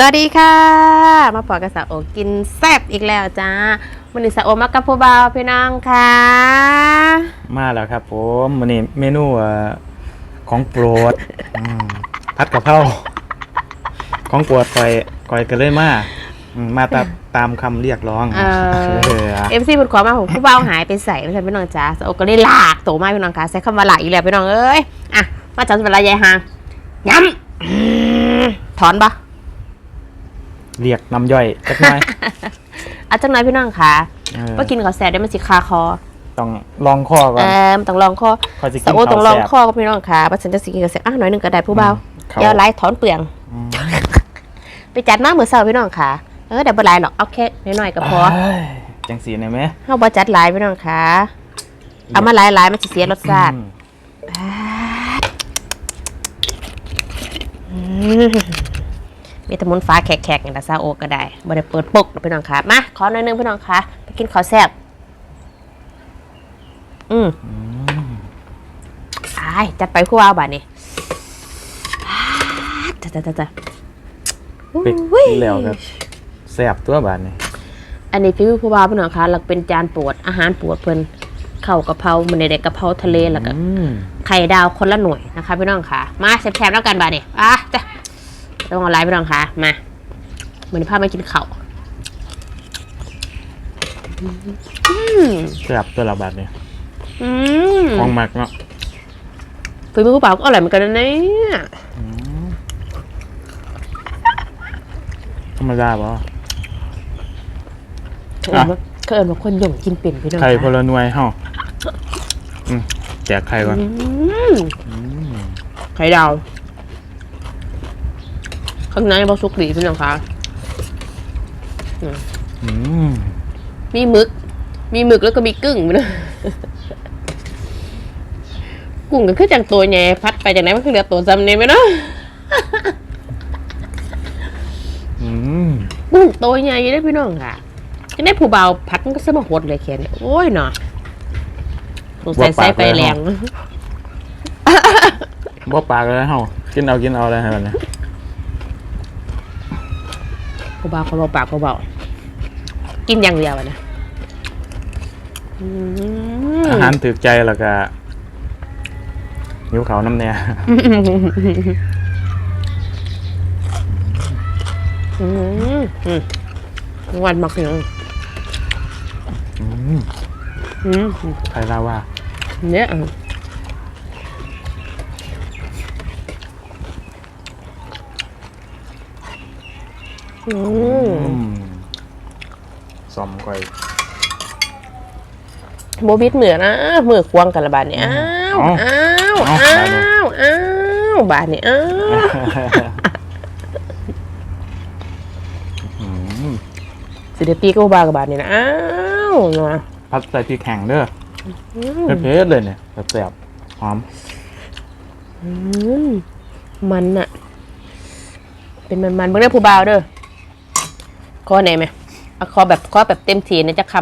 สวัสดีค่ะ มาพอกับสาวโอกินแซ่บอีกแล้วจ้าวันนี้สาวโอมากับผู้บ่าวพี่น้องค่ะ มาแล้วครับผมวันนี้เมนูเอ่อของโปรดอืมผัดกะเพราของโปรดคอยคอยกันเลยมาอืมมาตามตามคำเรียกร้องเอเอออเอฟซีพูดขอมาผมผู้บ่าวหายไปใส่ไม่ใช่พี่น้องจ้าสาวโอก็เลยลากโตมาพี่น้องค่ะใช้คำว่าหลากอีกแล้วพี่น้องเอ้ยอะมาจันเวลายายหางย้ำอืมถอนปะ เรียกน้ำย่อยจักหน่อยอะจังหน่อยพี่น้องค่ะเออว่ากินข้าวแซ่บได้มันสิคาคอต้องลองข้อก่อเอนอมันต้องลองคอคอยจะกิสาวนโอต้องลข้าองวแซ่บคอกับพี่น้องค่ะว่าฉันจะสิกินข้าวแซ่บอะหน่อยหนึงก็ได้ผู้บ่าวเขาเดี๋ยวไล่ถอนเปลืองอืมไปจัดมาเมื่อเช้าพี่น้องค่ะ เออเดี๋ยวบ่หลายหรอกเอาแค่น้อยๆก็พอเอ้ยจังสีได้ไหมเฮาบ่จัดหลายพี่น้องค่ะเอามาหลายๆมันสิเสียรสชาติอืมอื มมีแตะมุนฟ้าแขกๆอย่างดาซาโอก็ได้บ่ได้เปิดปกหรอกพี่น้องค่ะมาขอหน่อยหนึงพี่น้องค่ะไปกินข้าวแซ่บอืมอ้ายจัดไปคู่เอาบาดนี้อ้าจ้ะจ้ะจ้ะจ้ะปิดอุ้ยแล้วครับแซ่บตัวบาดนี่อันนี้พี่ผู้บ่าวพี่น้องคะหลักเป็นจานโปรดอาหารโปรดเพิ่นข้าวกะเพรามันในเด็กกะเพราทะเลแล้วก็อืมไข่ดาวคนละหน่วยนะคะพี่น้องค่ะ มาแซ่บๆแล้วกันบาดนี่อะจ้ะ ต้องเอาไลน์พี่น้องค่ะ มาเหมือนภาพมากินข้าวอืมแซ่บตัวละบาดนี่อืมของหมักเนาะพี่ผู้บ่าวก็อร่อยเหมือนกันนะเนี่ยอืมธรรมดาป่ะเขาเอิญว่าเขาเอิญว่าคนหย่งกินเป็นพี่น้องไข่พค่ะลหน่วยเฮาอืมแจกไข่ก่อนอืมอืมไข่ดาว ข้างในบอสุกดีพี่น้องค่ะอืมมีหมึก มีหมึกแล้วก็มีกุ้งพี่น้องกุ้งก็คือจังตัวใหญ่พัดไปจากไหนมันคือเหลือตัวจำเนี่ยไหมเนาะอืมกุ้งตัวใหญ่อยู่ได้อพี่น้องค่ะจะได้ผู้เบาพัดมันก็สมาหดเลยแค่นี้โอ้ยเนาะสงสัยใส่ไปแรงบ่ปากเลยเฮากินเอากินเอาเลยฮะเนี่ยผู้เบา เขาเบาปากเขาเบากินอย่างเดียวอะนะอืมอาหารถึกใจแล้วก็หิวเขาวน้ำเนี่ยอืมอืมวันมากเลยอืมอืมใครเล่าว่าเนี่ย อะอืมอืมสอมก่อยโบบิดเหมือนะมือควงกันละบาทเนี่ยอ้าวอ้าวอ้าวอ้าวบาทเนี่ยอ้าวอืมสิเดปีก็บากับบาทเนี่ยนะอ้าวนะพัดใส่พริกแห้งเด้ออืมเผ็ดๆเลยเนี่ยแซ่บๆหอมอืมมันอะเป็นมันมันๆเบิ่งได้ผู้บ่าวเด้อ ขอไหนไหมเอาขอแบบขอแบบเต็มทีนะจะค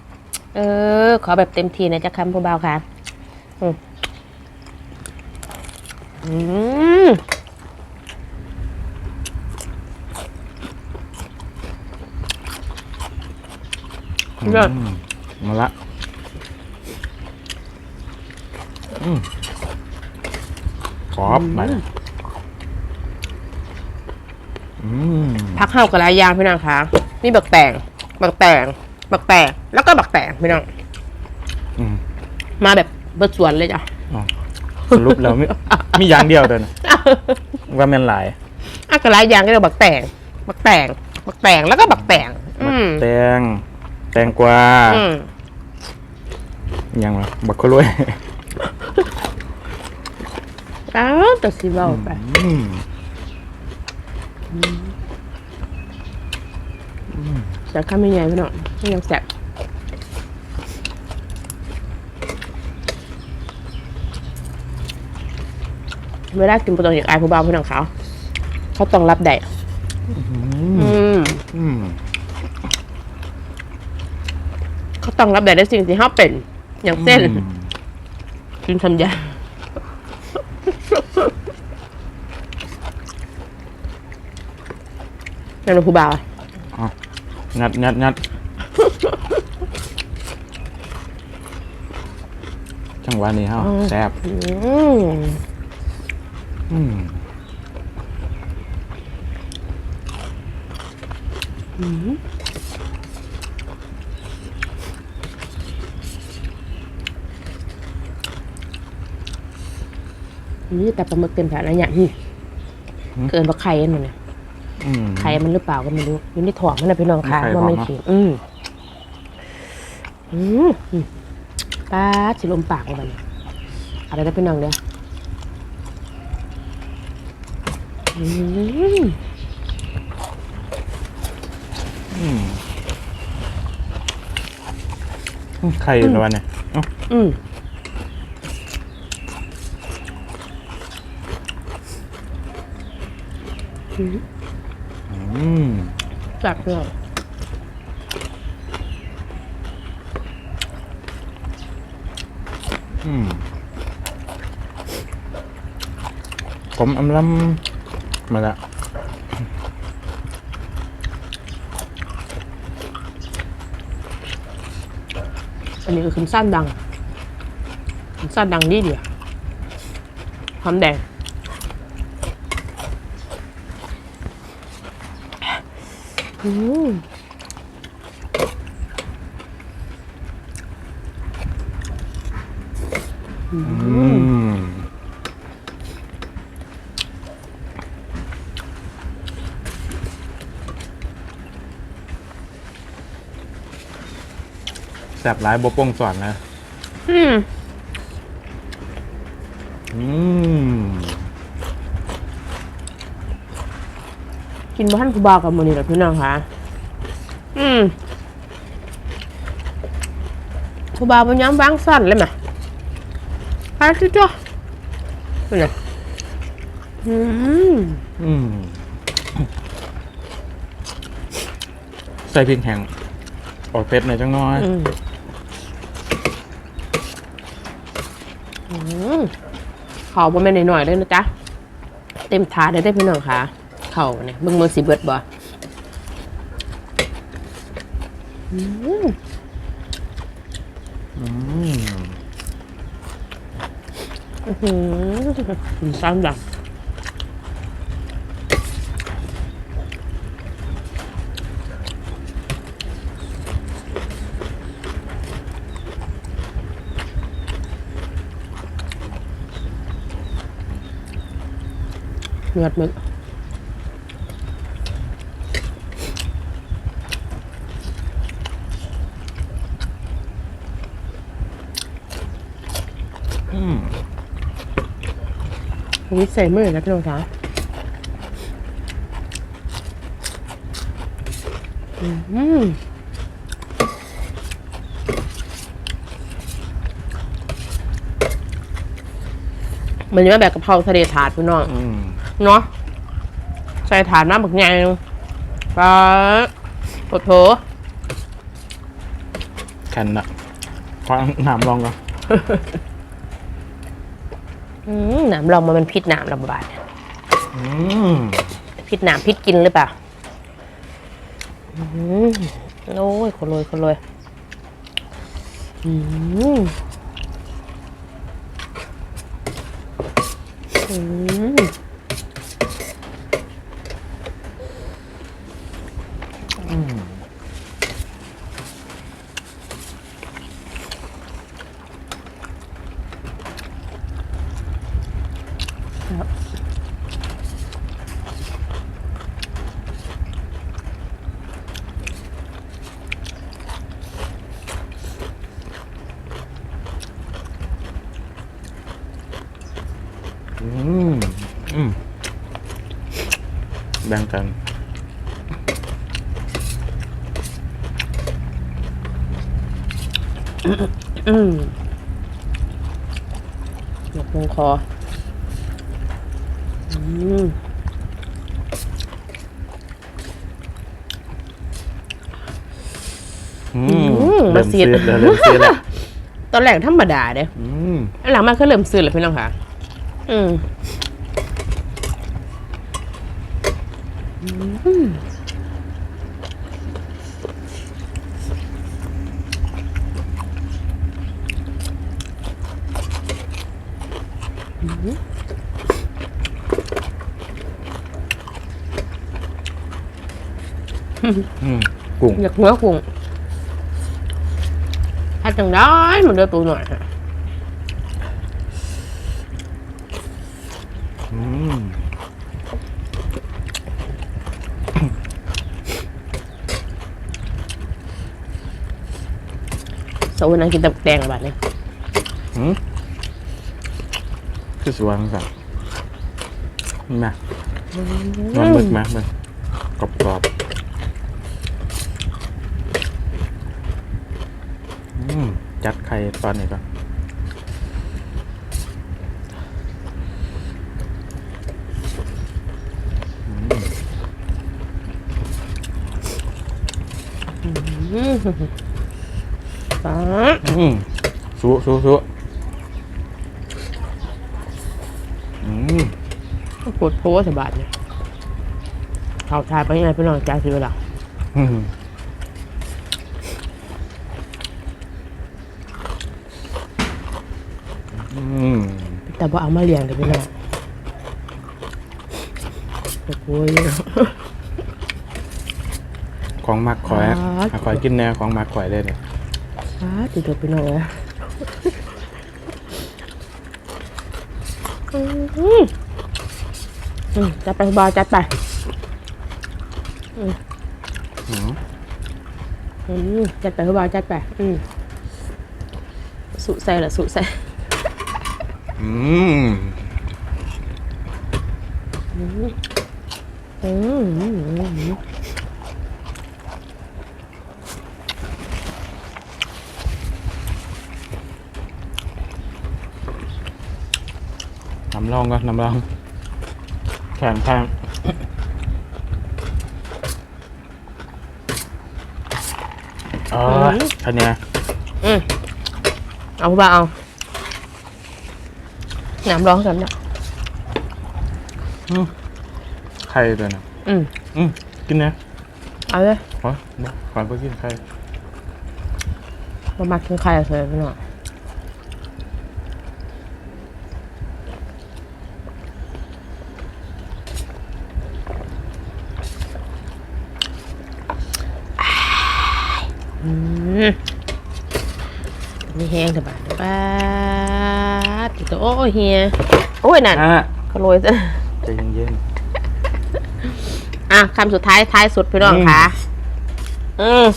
ำเออ ขอแบบเต็มทีนะจะคำผู้บ่าวค่ะอืมอืมยอดอืมมาละอืมขอบมาอืม พักเข้ากับหลายอย่างพี่น้องคะนี่บักแตงบักแตงบักแตงแล้วก็บักแตงพี่น้องอืมมาแบบเบิดสวนเลยจ้ะอ๋อสรุปแล้วมีมีอย่างเดียวเดินว่าแม่นหลายอะกับหลายอย่างก็เรียกบักแตงบักแตงบักแตงแล้วก็บักแตงอืมแตงแตงกวาอืมยังวะบักขะรวยอ้าวแต่สิเบาไป อืมแต่ข้าไม่ใหญ่พี่น้องยังแสบเวลากินปลาตองอย่างอายผู้บ่าวพี่น้องเขาเขาต้องรับได้อืมอืมเขาต้องรับได้ในสิ่งที่เขาเป็น อย่างเส้นอืมกินทำยา นั่นเป็นผู้บ่าวอะงัดงัดงัดจังหวะนี้เฮาแซ่บอืมอืมนี่แต่ปลาหมึกเต็มแผงแล้วเนี่ยนี่เกินว่าไข่มันเนี่ย อืม ไข่มันหรือเปล่าก็ไม่รู้อยู่ในถ่วงมันนะพี่น้องค่ะไข่ว่าไม่ของเนอะขิงอืมอืมอืมป้าดสิลมปากมันอะไรนะพี่น้องเด้ออืมอืมไข่ตัวเนี่ยเอ้าอืมอื มจับเพื่อนอืมผมอำลำมาละอันนี้คือขึ้นสั้นดังขึ้นสั้นดังนี่เดียวหอมแดง อืมอืมแซ่บหลายบวปงสอนนะ อืมอืม กินบ้านผู้บ่าวกับมันนี่แหละพี่น้องค่ะ อืมผู้บ่าวมันย้ำวางสั้นเลยไหมไปที่จ้ะเป็นไงอืมอืมใส่พริกแห้งออกเผ็ดหน่อยจังน้อยอืมอืมเขาบ่แม่นหน่อยๆเลยนะจ๊ะ เต็มถาดได้ได้พี่น้องค่ะ เขาเนี่ยเบิ่งมือสิเบิดบ่อืมอืมอื้อหือซ้ำดังเลือดมึก วิใส่มือนะพี่น้องคะอืมมันจะมาแบบกะเพราทะเลถาดพี่น้องอืมเนาะใส่ถาดมาบักไงปลาโถโถแข็งนะขอน้ำลองก่อน อืมหนามลองมามันพิษหนามลำบากอืมพิษหนามพิษกินหรือเปล่าอืมโอ้ยคนรวยคนรวยอืมอืมครับ อืมอืมแบ่งกันอืมหยกลงคออืมอืมอืมเริ่มมาเสีซียดดแล้วเริ่มซีดแล้ว ตอนแรกธรรมดาเด้อืมอันหลังมาก็เริ่มซื้อแล้วพี่น้องค่ะ Ừ. ừ. Mm-hmm. giật ngứa cuồng hai chân đó mà đưa tụi nội กุ้งถ้าจังได้มันเดือตัวหน่อยฮะอืมสวนนังกินตับแดงแบบนี้อืมคือสวยสักมาลองมึกมามึกกรอบกรอบๆอืมจัดไข่ตอนนี้ก่อนอืม อืม ป๊าดอืมสู้สู้สู้อืมปวดโพสบายเนี่ยเขาทายไปยังไงพี่น้องจ่ายสิเวลาอืมอืมแต่ว่าเอามาเลี้ยงเดี๋ยวพี่น้องปวดโพเยอะ ของมักข่อยอ่าอะข่อยกินแนวของมักข่อยเลยเนี่ยป๊าดติดตัวพี่น้องเลยอืมอืมจัดไปบอจัดไปอืมอืมจัดไปบอจัดไปอืมสุใส่ละสุใส่อืมอืมอืมอืม น้ำรองก่อนน้ำรองแข็งแข็งอ๋อคันเนี้ยอืมเอาผู้บ่าวเอาน้ำร้อนกันนะไข่ตัวน่ะอืมอืมกินนะเอาเลยขอขอเพื่อกินไข่มามากินไข่เลยพี่น้องอืม นี่แห้งสบายป้าดติดตัวโอ้ยเฮียโอ้ยนั่นอะขโรยซะใจเย็นอะคำสุดท้ายท้ายสุดพี่น้องอืมค่ะอืมๆ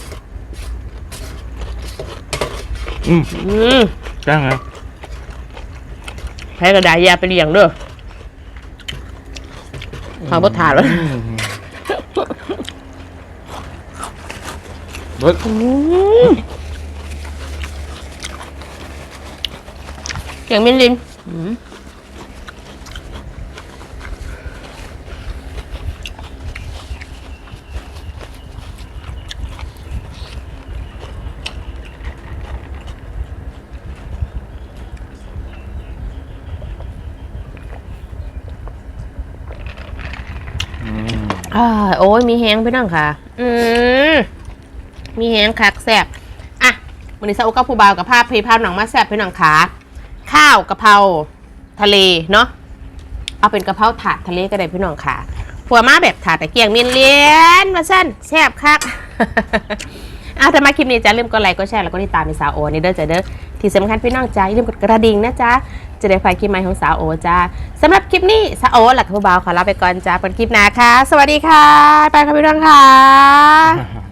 อืมอืมจ้างนะแพ้กระดาษยาไปเลี้ยงเด้อเขาบดถาดแล้ว อืม เบิดเสียงมินลินอ่าโอ้ยมีแห้งพี่น้องค่ะ อืม มีแห้งคักแซ่บอะวันนี้ซาอุกับผู้บ่าวกับภาพพีภาพหนังมาแซ่บพี่น้องขา ข้าวกะเพราทะเลเนาะเอาเป็นกะเพราถาดทะเลก็ได้พี่น้องค่ะผัวมาแบบถาดตะเกียงเมียนเลียนมาสั้นแซ่บคักอะถ้ามาคลิปนี้จะลืมกดไลค์กดแชร์แล้วก็ติดตามในสาวโอนี่เด้อจ้ะเด้อที่สำคัญพี่น้องจ้าอย่าลืมกดกระดิ่งนะจ๊ะจะได้ไฟล์คลิปใหม่ของสาวโอจ้าสำหรับคลิปนี้สาวโอหลักผู้บ่าวขอลาไปก่อนจ้าเป็นคลิปหน้าค่ะ สวัสดีค่ะ ไปค่ะพี่น้องค่ะ